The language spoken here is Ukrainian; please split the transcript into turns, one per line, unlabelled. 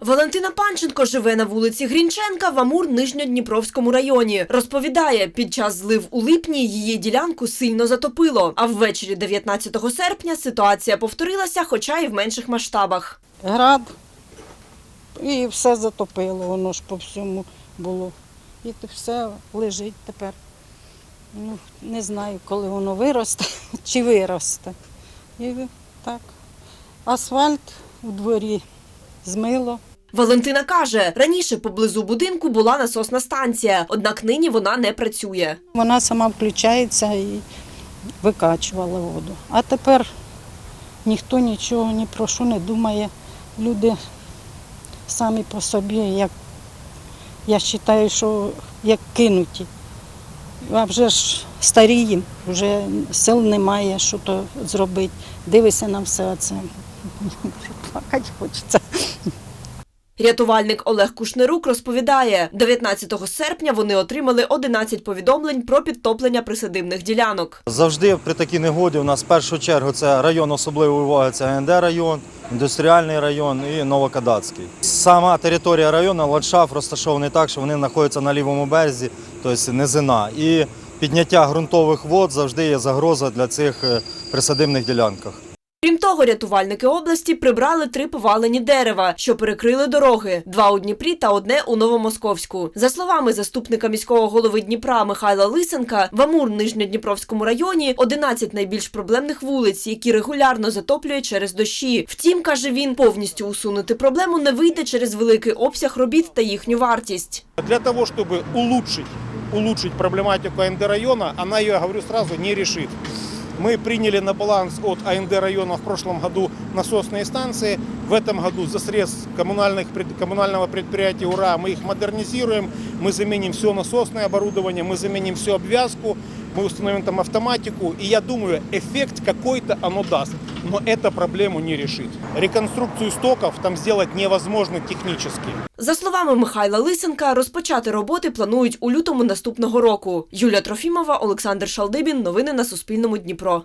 Валентина Панченко живе на вулиці Грінченка в Амур Нижньодніпровському районі. Розповідає, під час злив у липні її ділянку сильно затопило. А ввечері 19 серпня ситуація повторилася, хоча й в менших масштабах.
град, і все затопило, воно ж по всьому було. І все лежить тепер. Ну, не знаю, коли воно виросте чи виросте. І так. Асфальт у дворі змило.
Валентина каже, раніше поблизу будинку була насосна станція, однак нині вона не працює.
Вона сама включається і викачувала воду. А тепер ніхто нічого ні про що не думає. Люди самі по собі, як я вважаю, що як кинуті. А вже ж старіємо, вже сил немає, що то зробити. Дивишся на все це. Плакати хочеться.
Рятувальник Олег Кушнерук розповідає, 19 серпня вони отримали 11 повідомлень про підтоплення присадибних ділянок.
Завжди при такій негоді у нас в першу чергу це район особливої уваги, це АНД район, індустріальний район і Новокадацький. Сама територія району, ландшафт розташований так, що вони знаходяться на лівому березі, тобто низина. І підняття ґрунтових вод завжди є загроза для цих е, присадибних ділянках.
Крім того, рятувальники області прибрали три повалені дерева, що перекрили дороги: два у Дніпрі та одне у Новомосковську. За словами заступника міського голови Дніпра Михайла Лисенка, в Амур Нижньодніпровському районі 11 найбільш проблемних вулиць, які регулярно затоплює через дощі. Втім, каже він, повністю усунути проблему не вийде через великий обсяг робіт та їхню вартість.
Для того, чтобы улучшить, улучшить проблематику АНД района, она ее, я говорю сразу, не решит. Мы приняли на баланс от АНД района в прошлом году насосные станции. В этом году за средств коммунальных, пред- коммунального предприятия «Ура» мы их модернизируем. Мы заменим все насосное оборудование, мы заменим всю обвязку, мы установим там автоматику. И я думаю, эффект какой-то оно даст. Но это проблему не решит. Реконструкцию стоков там сделать невозможно технически.
За словами Михайла Лисенка, розпочати роботи планують у лютому наступного року. Юлія Трофімова, Олександр Шалдибін. Новини на Суспільному Дніпро.